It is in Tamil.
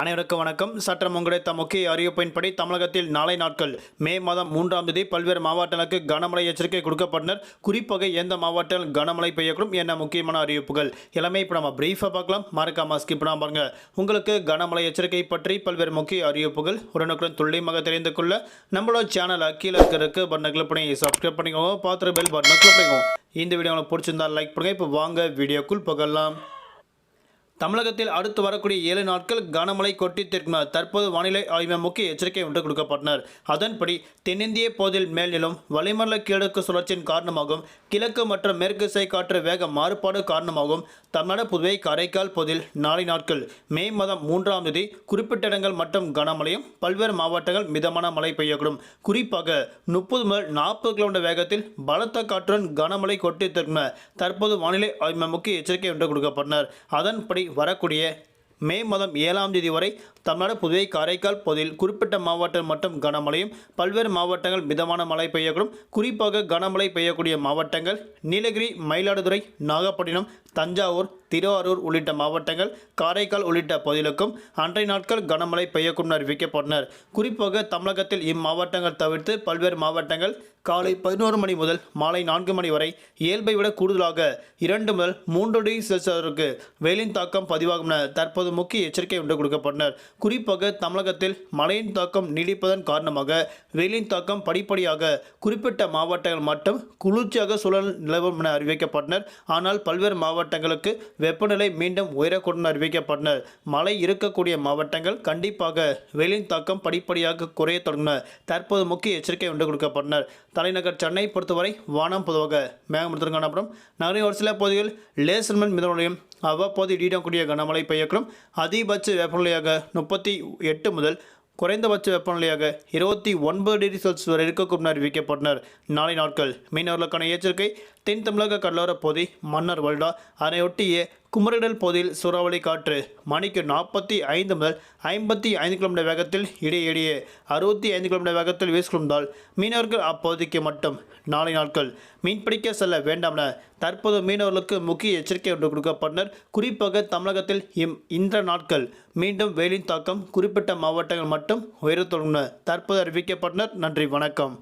அனைவருக்கும் வணக்கம். சற்றம் உங்களுடைய முக்கிய அறிவிப்பின்படி தமிழகத்தில் நாளை நாட்கள் மே மாதம் மூன்றாம் தேதி பல்வேறு மாவட்டங்களுக்கு கனமழை எச்சரிக்கை கொடுக்கப்பட்டனர். குறிப்பாக எந்த மாவட்டத்தில் கனமழை பெய்யக்கூடும் என்ன முக்கியமான அறிவிப்புகள் எல்லாமே இப்போ நம்ம பிரீஃபாக பார்க்கலாம். மறக்காம ஸ்கிப் பண்ணாமல் பாருங்க. உங்களுக்கு கனமழை எச்சரிக்கை பற்றி பல்வேறு முக்கிய அறிவிப்புகள் உடனுக்குடன் துல்லியமாக தெரிந்து கொள்ள நம்மளோட சேனல் கீழே இருக்கிறதுக்கு பட்டனை கிளிக் பண்ணி சப்ஸ்கிரைப் பண்ணிக்கோங்க. பார்த்துட்டு பெல் பட்டனை கிளிக் பண்ணிக்கோங்க. இந்த வீடியோ உங்களுக்கு பிடிச்சிருந்தா லைக் பண்ணுங்கள் இப்போ வாங்க வீடியோக்குள் போகலாம். தமிழகத்தில் அடுத்து வரக்கூடிய ஏழு நாட்கள் கனமழை கொட்டி தீர்க்கும் தற்போது வானிலை ஆய்வு முக்கிய எச்சரிக்கை ஒன்று கொடுக்கப்பட்டனர். அதன்படி தென்னிந்திய பகுதியில் மேல்நிலும் வளிமண்டல கிழக்கு சுழற்சியின் காரணமாகவும் கிழக்கு மற்றும் மேற்கு திசை காற்று வேக மாறுபாடு காரணமாகவும் தமிழ்நாடு புதுவை காரைக்கால் பகுதியில் நாளை நாட்கள் மே மாதம் மூன்றாம் தேதி குறிப்பிட்ட இடங்கள் மற்றும் கனமழையும் பல்வேறு மாவட்டங்கள் மிதமான மழை பெய்யக்கூடும். குறிப்பாக முப்பது முதல் நாற்பது கிலோமீட்டர் வேகத்தில் பலத்த காற்றுடன் கனமழை கொட்டி தீர்க்கும் தற்போது வானிலை ஆய்வு முக்கிய எச்சரிக்கை ஒன்று கொடுக்கப்பட்டனர். அதன்படி வரக்கூடிய மே மாதம் ஏழாம் தேதி வரை தமிழ்நாடு புதுவை காரைக்கால் பகுதியில் குறிப்பிட்ட மாவட்டம் மற்றும் கனமழையும் பல்வேறு மாவட்டங்கள் மிதமான மழை பெய்யக்கூடும். குறிப்பாக கனமழை பெய்யக்கூடிய மாவட்டங்கள் நீலகிரி மயிலாடுதுறை நாகப்பட்டினம் தஞ்சாவூர் திருவாரூர் உள்ளிட்ட மாவட்டங்கள் காரைக்கால் உள்ளிட்ட பகுதிகளுக்கும் அன்றைய நாட்கள் கனமழை பெய்யக்கூடும் அறிவிக்கப்பட்டனர். குறிப்பாக தமிழகத்தில் இம்மாவட்டங்கள் தவிர்த்து பல்வேறு மாவட்டங்கள் காலை பதினோரு மணி முதல் மாலை நான்கு மணி வரை இயல்பை விட கூடுதலாக இரண்டு முதல் மூன்று டிகிரி செல்சியஸருக்கு வெயிலின் தாக்கம் பதிவாகும் என தற்போது முக்கிய எச்சரிக்கை ஒன்று கொடுக்கப்பட்டனர். குறிப்பாக தமிழகத்தில் மழையின் தாக்கம் நீடிப்பதன் காரணமாக வெயிலின் தாக்கம் படிப்படியாக குறிப்பிட்ட மாவட்டங்கள் மட்டும் குளிர்ச்சியாக சூழல் நிலவும் என அறிவிக்கப்பட்டனர். ஆனால் பல்வேறு மாவட்டங்களுக்கு வெப்பநிலை மீண்டும் உயரக்கூடும் அறிவிக்கப்பட்டன. அறிவிக்கப்பட்டனர் மழை இருக்கக்கூடிய மாவட்டங்கள் கண்டிப்பாக வெயிலின் தாக்கம் படிப்படியாக குறைய தொடங்கின. தற்போது முக்கிய எச்சரிக்கை ஒன்று கொடுக்கப்பட்டனர் தலைநகர் சென்னை பொறுத்தவரை வானம் பொதுவாக மேகமூட்டத்துடன் காணப்படும். நகரின் ஒரு சில பகுதிகளில் லேசர் மண் மிதமலையும் அவ்வப்போது இடிடக்கூடிய கனமழை பெய்யக்கூடும். அதிகபட்ச வெப்பநிலையாக முப்பத்தி எட்டு முதல் குறைந்தபட்ச வெப்பநிலையாக இருபத்தி ஒன்பது டிகிரி செல்சியஸ் வரை இருக்கக்கூடும் அறிவிக்கப்பட்டனர். நாளை நாட்கள் மீனவர்களுக்கான எச்சரிக்கை தென் தமிழக கடலோர பகுதி மன்னர் வல்டா அதனையொட்டிய குமரிடல் பகுதியில் சூறாவளி காற்று மணிக்கு நாற்பத்தி ஐந்து முதல் ஐம்பத்தி ஐந்து கிலோமீட்டர் வேகத்தில் இடையிடையே அறுபத்தி ஐந்து கிலோமீட்டர் வேகத்தில் வீசிக்கொண்டால் மீனவர்கள் அப்பகுதிக்கு மட்டும் நாளை நாட்கள் மீன்பிடிக்க செல்ல வேண்டாம் என தற்போது மீனவர்களுக்கு முக்கிய எச்சரிக்கை ஒன்று கொடுக்கப்பட்டனர். குறிப்பாக தமிழகத்தில் இம் இந்த நாட்கள் மீண்டும் வெயிலின் தாக்கம் குறிப்பிட்ட மாவட்டங்கள் மட்டும் உயரத் தொடங்கின தற்போது அறிவிக்கப்பட்டனர். நன்றி வணக்கம்.